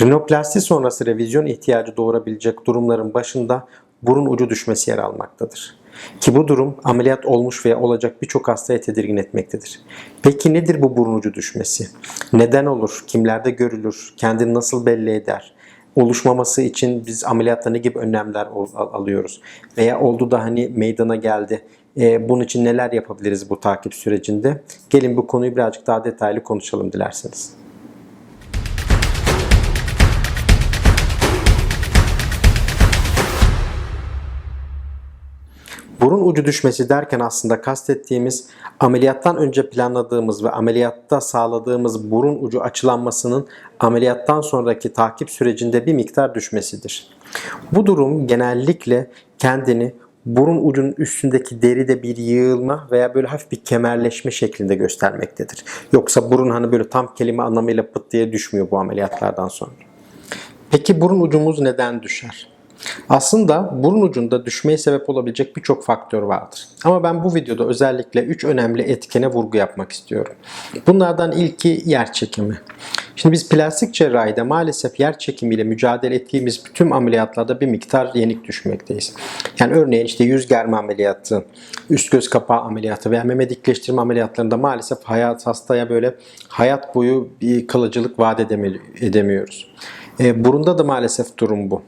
Rinoplasti sonrası revizyon ihtiyacı doğurabilecek durumların başında burun ucu düşmesi yer almaktadır. Ki bu durum ameliyat olmuş veya olacak birçok hastaya tedirgin etmektedir. Peki nedir bu burun ucu düşmesi? Neden olur? Kimlerde görülür? Kendini nasıl belli eder? Oluşmaması için biz ameliyatta ne gibi önlemler al- al- alıyoruz? Veya oldu da hani meydana geldi. Ee, bunun için neler yapabiliriz bu takip sürecinde? Gelin bu konuyu birazcık daha detaylı konuşalım dilerseniz. Burun ucu düşmesi derken aslında kastettiğimiz ameliyattan önce planladığımız ve ameliyatta sağladığımız burun ucu açılanmasının ameliyattan sonraki takip sürecinde bir miktar düşmesidir. Bu durum genellikle kendini burun ucunun üstündeki deride bir yığılma veya böyle hafif bir kemerleşme şeklinde göstermektedir. Yoksa burun hani böyle tam kelime anlamıyla pıt diye düşmüyor bu ameliyatlardan sonra. Peki burun ucumuz neden düşer? Aslında burun ucunda düşmeye sebep olabilecek birçok faktör vardır. Ama ben bu videoda özellikle 3 önemli etkene vurgu yapmak istiyorum. Bunlardan ilki yer çekimi. Şimdi biz plastik cerrahide maalesef yer çekimiyle mücadele ettiğimiz tüm ameliyatlarda bir miktar yenik düşmekteyiz. Yani örneğin işte yüz germe ameliyatı, üst göz kapağı ameliyatı veya meme dikleştirme ameliyatlarında maalesef hayat hastaya böyle hayat boyu bir kalıcılık vaat edemi- edemiyoruz. E, burunda da maalesef durum bu.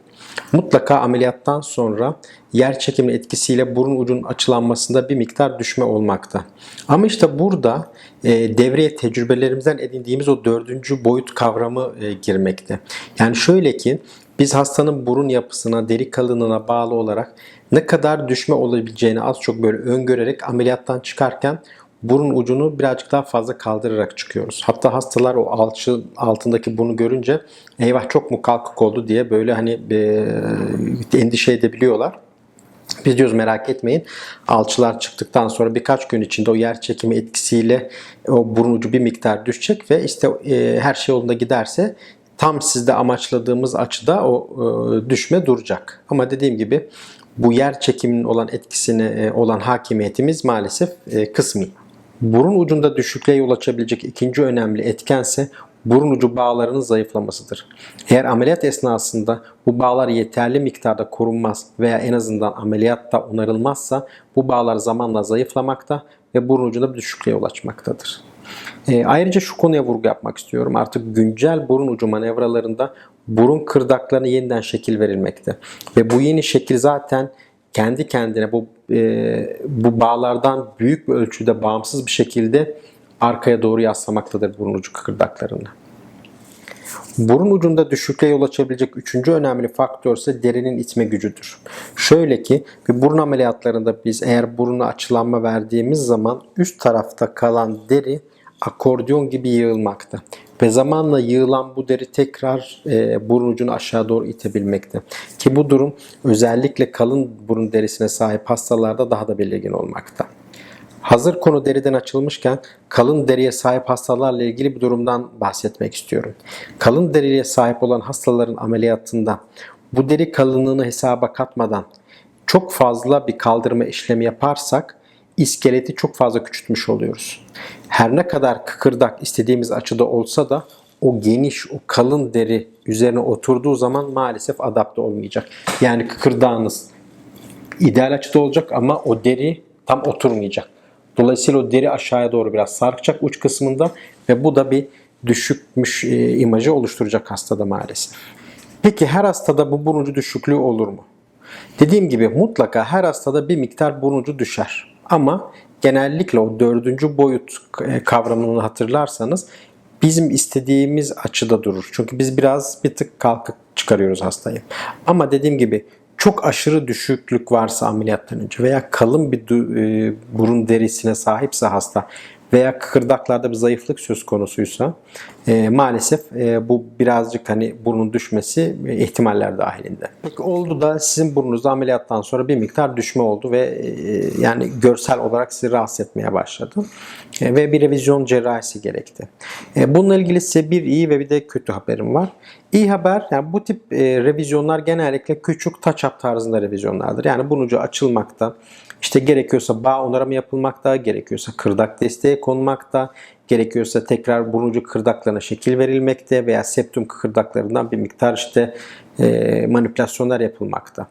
Mutlaka ameliyattan sonra yer çekimi etkisiyle burun ucunun açılanmasında bir miktar düşme olmakta. Ama işte burada e, devreye tecrübelerimizden edindiğimiz o dördüncü boyut kavramı e, girmekte. Yani şöyle ki biz hastanın burun yapısına, deri kalınlığına bağlı olarak ne kadar düşme olabileceğini az çok böyle öngörerek ameliyattan çıkarken burun ucunu birazcık daha fazla kaldırarak çıkıyoruz. Hatta hastalar o alçı altındaki burnu görünce eyvah çok mu kalkık oldu diye böyle hani e, endişe edebiliyorlar. Biz diyoruz merak etmeyin. Alçılar çıktıktan sonra birkaç gün içinde o yer çekimi etkisiyle o burun ucu bir miktar düşecek ve işte e, her şey yolunda giderse tam sizde amaçladığımız açıda o e, düşme duracak. Ama dediğim gibi bu yer çekiminin olan etkisine olan hakimiyetimiz maalesef e, kısmi. Burun ucunda düşüklüğe yol açabilecek ikinci önemli etkense burun ucu bağlarının zayıflamasıdır. Eğer ameliyat esnasında bu bağlar yeterli miktarda korunmaz veya en azından ameliyatta onarılmazsa bu bağlar zamanla zayıflamakta ve burun ucunda bir düşüklüğe yol açmaktadır. E, ayrıca şu konuya vurgu yapmak istiyorum. Artık güncel burun ucu manevralarında burun kırdaklarına yeniden şekil verilmekte. Ve bu yeni şekil zaten kendi kendine bu e, bu bağlardan büyük bir ölçüde bağımsız bir şekilde arkaya doğru yaslamaktadır burun ucu kıkırdaklarını. Burun ucunda düşüklüğe yol açabilecek üçüncü önemli faktör ise derinin itme gücüdür. Şöyle ki bir burun ameliyatlarında biz eğer buruna açılanma verdiğimiz zaman üst tarafta kalan deri akordeon gibi yığılmakta. Ve zamanla yığılan bu deri tekrar e, burun ucunu aşağı doğru itebilmekte. Ki bu durum özellikle kalın burun derisine sahip hastalarda daha da belirgin olmakta. Hazır konu deriden açılmışken kalın deriye sahip hastalarla ilgili bir durumdan bahsetmek istiyorum. Kalın deriye sahip olan hastaların ameliyatında bu deri kalınlığını hesaba katmadan çok fazla bir kaldırma işlemi yaparsak iskeleti çok fazla küçültmüş oluyoruz. Her ne kadar kıkırdak istediğimiz açıda olsa da o geniş, o kalın deri üzerine oturduğu zaman maalesef adapte olmayacak. Yani kıkırdağınız ideal açıda olacak ama o deri tam oturmayacak. Dolayısıyla o deri aşağıya doğru biraz sarkacak uç kısmında ve bu da bir düşükmüş e, imajı oluşturacak hastada maalesef. Peki her hastada bu burun düşüklüğü olur mu? Dediğim gibi mutlaka her hastada bir miktar burun düşer. Ama genellikle o dördüncü boyut e, kavramını hatırlarsanız bizim istediğimiz açıda durur. Çünkü biz biraz bir tık kalkık çıkarıyoruz hastayı. Ama dediğim gibi çok aşırı düşüklük varsa ameliyattan önce veya kalın bir e, burun derisine sahipse hasta veya kıkırdaklarda bir zayıflık söz konusuysa e, maalesef e, bu birazcık hani burnun düşmesi e, ihtimaller dahilinde. Peki oldu da sizin burnunuzda ameliyattan sonra bir miktar düşme oldu ve e, yani görsel olarak sizi rahatsız etmeye başladı. E, ve bir revizyon cerrahisi gerekti. E, bununla ilgili size bir iyi ve bir de kötü haberim var. İyi haber, yani bu tip e, revizyonlar genellikle küçük touch-up tarzında revizyonlardır. Yani burun ucu açılmakta, işte gerekiyorsa bağ onarımı yapılmakta, gerekiyorsa kırdak desteğe konmakta, Gerekiyorsa tekrar burun ucu kıkırdaklarına şekil verilmekte veya septum kıkırdaklarından bir miktar işte e, manipülasyonlar yapılmakta.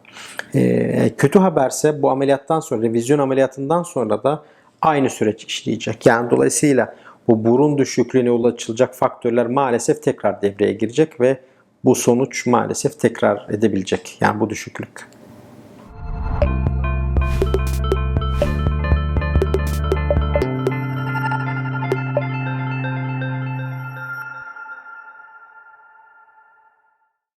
E, kötü haberse bu ameliyattan sonra, revizyon ameliyatından sonra da aynı süreç işleyecek. Yani dolayısıyla bu burun düşüklüğüne yol açılacak faktörler maalesef tekrar devreye girecek ve bu sonuç maalesef tekrar edebilecek. Yani bu düşüklük.